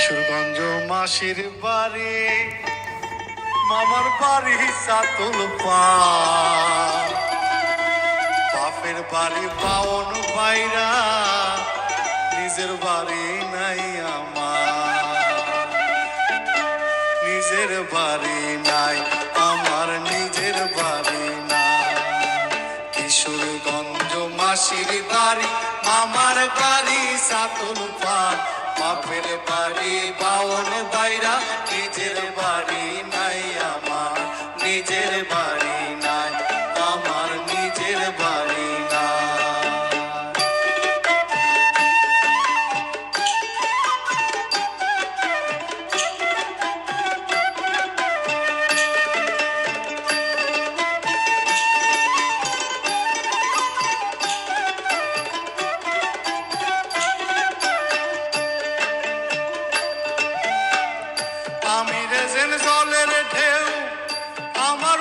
কিশোরগঞ্জ মাসির বাড়ি, মামার বাড়ি সাতুল বাপের বাড়ি পাওন ভাইরা, নিজের বাড়ি নাই আমার। নিজের বাড়ি নাই, আমার নিজের বাড়ি নাই। কিশোরগঞ্জ মাসির বাড়ি, মামার বাড়ি সাতুল পা। বাপের বাড়ি বাউন বাইরা নিজের বাড়ি নাই আমার নিজের বাড়ি।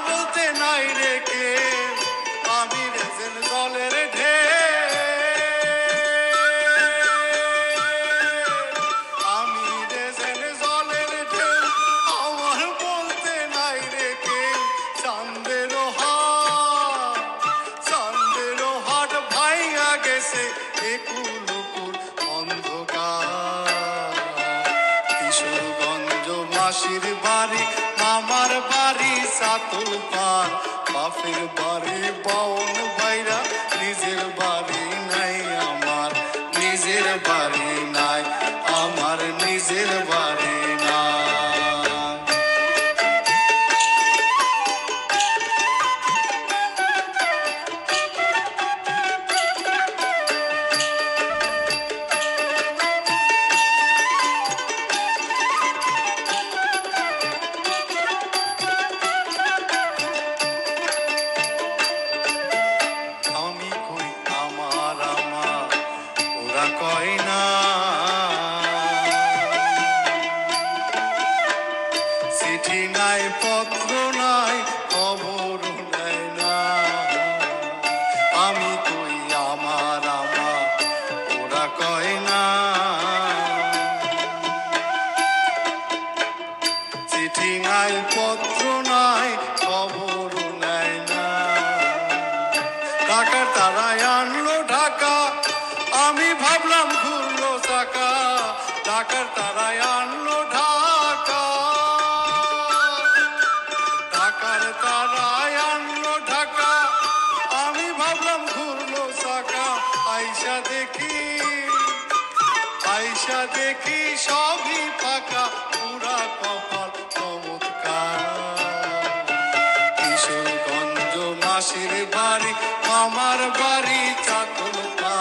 বলতে নাই রে কে? আমি রেজেন জলের ঢেউ আমি রেজেন জলের ঢেউ আমার বলতে নাই রে কে? চান্দের হাট চান্দের হাট ভাইয়া গেছে একুল অন্ধকার। কিশোরগঞ্জ মাসির বাড়ি মামার বাড়ি সাতুল পার বাপের বাড়ি বাউন বাইরা, নিজের বাড়ি নাই আমার, নিজের বাড়ি নাই আমার, নিজের বাড়ি আমি আমার ওরা চিঠি নাই, পত্র নাই খবর নেয় না। ঢাকার তারায় আনলো ঢাকা, আমি ভাবলাম ঘুরলো চাকা। ঢাকার তারায় আনলো ঢাকা। দেখি সবই ফাঁকা, পুরা কপাল চমৎকার। কিশোরগঞ্জ মাসির বাড়ি আমার বাড়ি চাকল পা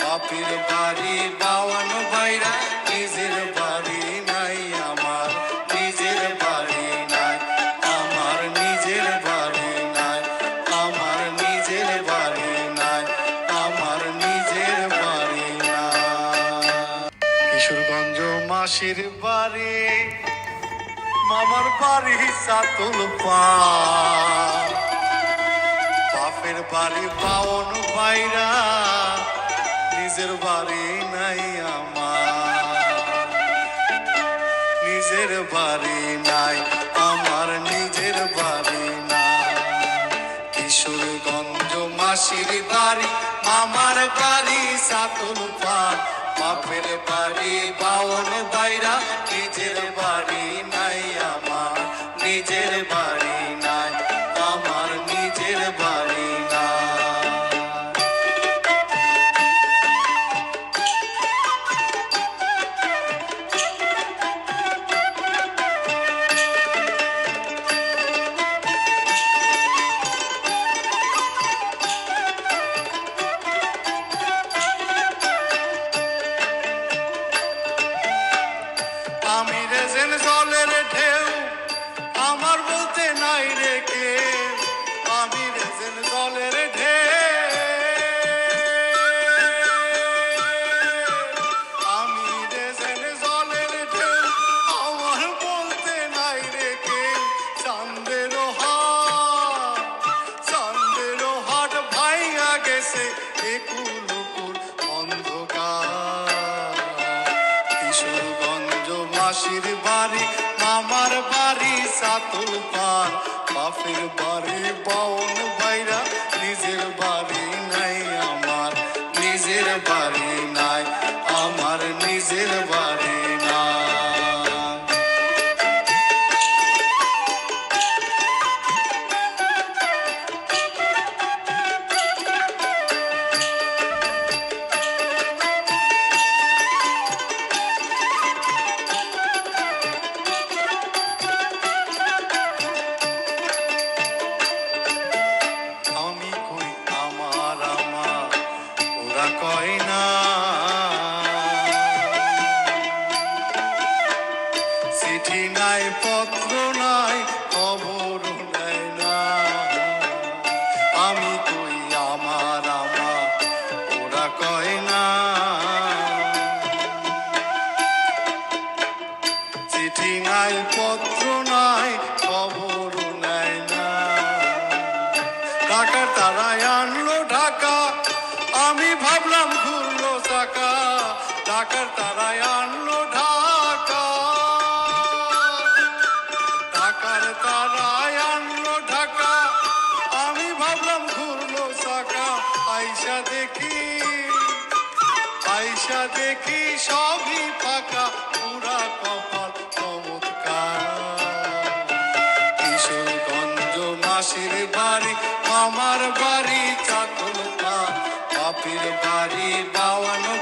বাপের বাড়ি বাওয়ান মাসির বাড়ি, মামার বাড়ি, সাতুল পা। বাপের বাড়ি পাওন বাইরা, নিজের বাড়ি নাই আমার। নিজের বাড়ি নাই, আমার নিজের বাড়ি নাই। কিশোরগঞ্জ মাসির বাড়ি, মামার বাড়ি, সাতুল পার বাপের বাড়ি বাউন বাইরা নিজের বাড়ি নাই আমার নিজের বাড়ি একুল উকুল অন্ধকার। কিশোরগঞ্জ মাসির বাড়ি, মামার বাড়ি, সাতুল পার বাপের বাড়ি, বাউন বাইরা, নিজের বাড়ি নাই আমার, নিজের বাড়ি নাই আমার, নিজের বাড়ি না। চিঠি নাই, পত্র নাই আমি কই আমার ওরা কয় না। চিঠি নাই, পত্র নাই নেয় না। ঢাকার তারাই আনলো ঢাকা। আমি ভাবলাম ঘুরলো চাকা ঢাকার তারাই আনলো ঢাকা। ঢাকার তারাই আনলো ঢাকা, আমি ভাবলাম ঘুরলো চাকা আইসা দেখি আইসা দেখি সবই ফাঁকা, পুরা কপাল চমৎকার। কিশোরগঞ্জ মাসির বাড়ি, আমার বাড়ি চাকল বাপের বাড়ি বাওয়ান